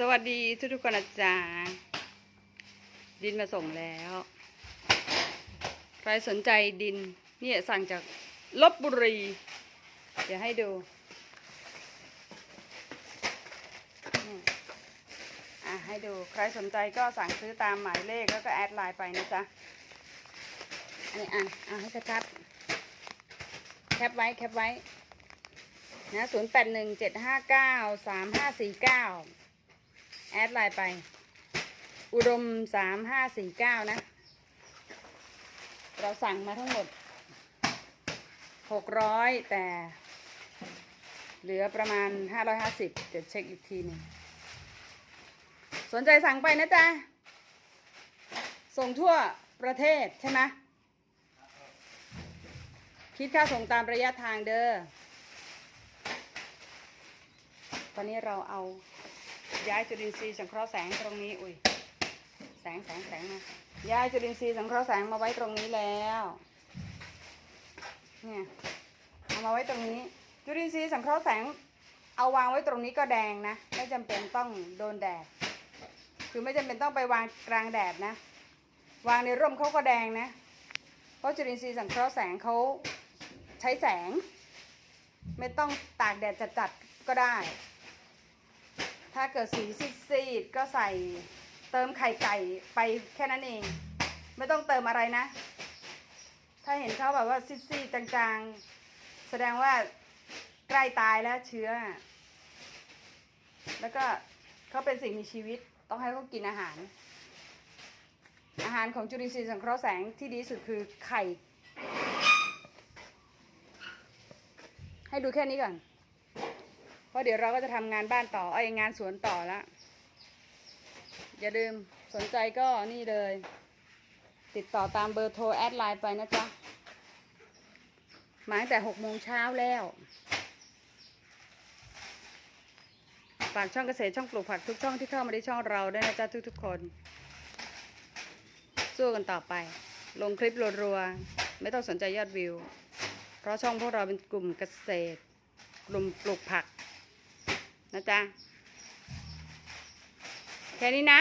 สวัสดีทุกทุกๆคนนะจ๊ะดินมาส่งแล้ว ใครสนใจดินเนี่ยสั่งจากลบบุรี เดี๋ยวให้ดูอะให้ดู ใครสนใจก็สั่งซื้อตามหมายเลขแล้วก็แอดไลน์ไปนะจ๊ะอันนี้อะอะให้ชัดๆแคปไว้แคปไว้นะศูนย์แปดหนึ่งเจ็ดห้าเก้าสามห้าสี่เก้า แอดไลน์ไป อุดมสามห้าสี่เก้านะ เราสั่งมาทั้งหมดหกร้อยแต่ เหลือประมาณห้าร้อยห้าสิบเดี๋ยวเช็คอีกทีหนึ่งสนใจสั่งไปนะจ๊ะ ส่งทั่วประเทศใช่ไหมคิดค่าส่งตามระยะทางเด้อ ตอนนี้เราเอา ย้ายจุลินทรีย์สังเคราะห์แสงตรงนี้ อุ้ย แสงแสงแสงมาย้ายจุลินทรีย์สังเคราะห์แสงมาไว้ตรงนี้แล้ว เนี่ยเอามาไว้ตรงนี้ จุลินทรีย์สังเคราะห์แสง เอาวางไว้ตรงนี้ก็แดงนะ ไม่จำเป็นต้องโดนแดด คือไม่จำเป็นต้องไปวางกลางแดดนะ วางในร่มเขาก็แดงนะ เพราะจุลินทรีย์สังเคราะห์แสงเขาใช้แสง ไม่ต้องตากแดดจัดๆก็ได้ ถ้าเกิดสีซีดๆก็ใส่เติมไข่ไก่ไปแค่นั้นเอง ไม่ต้องเติมอะไรนะ ถ้าเห็นเขาแบบว่าซีดๆจางๆ แสดงว่าใกล้ตายแล้วเชื้อ แล้วก็เขาเป็นสิ่งมีชีวิตต้องให้เขากินอาหาร อาหารของจุลินทรีย์สังเคราะห์แสงที่ดีสุดคือไข่ ให้ดูแค่นี้ก่อน ราะเดี๋ยวเราก็จะทำงานบ้านต่อไอ้งานสวนต่อละ อย่าลืมสนใจก็นี่เลย ติดต่อตามเบอร์โทรแอดไลน์ไปนะจ๊ะ มาตั้งแต่หกโมงเช้าแล้ว ฝากช่องเกษตรช่องปลูกผักทุกช่องที่เข้ามาในช่องเราด้วยนะจ๊ะทุกๆคน สู้กันต่อไป ลงคลิปรัวๆ ไม่ต้องสนใจยอดวิว เพราะช่องพวกเราเป็นกลุ่มเกษตร กลุ่มปลูกผัก นะจ๊ะแค่นี้นะ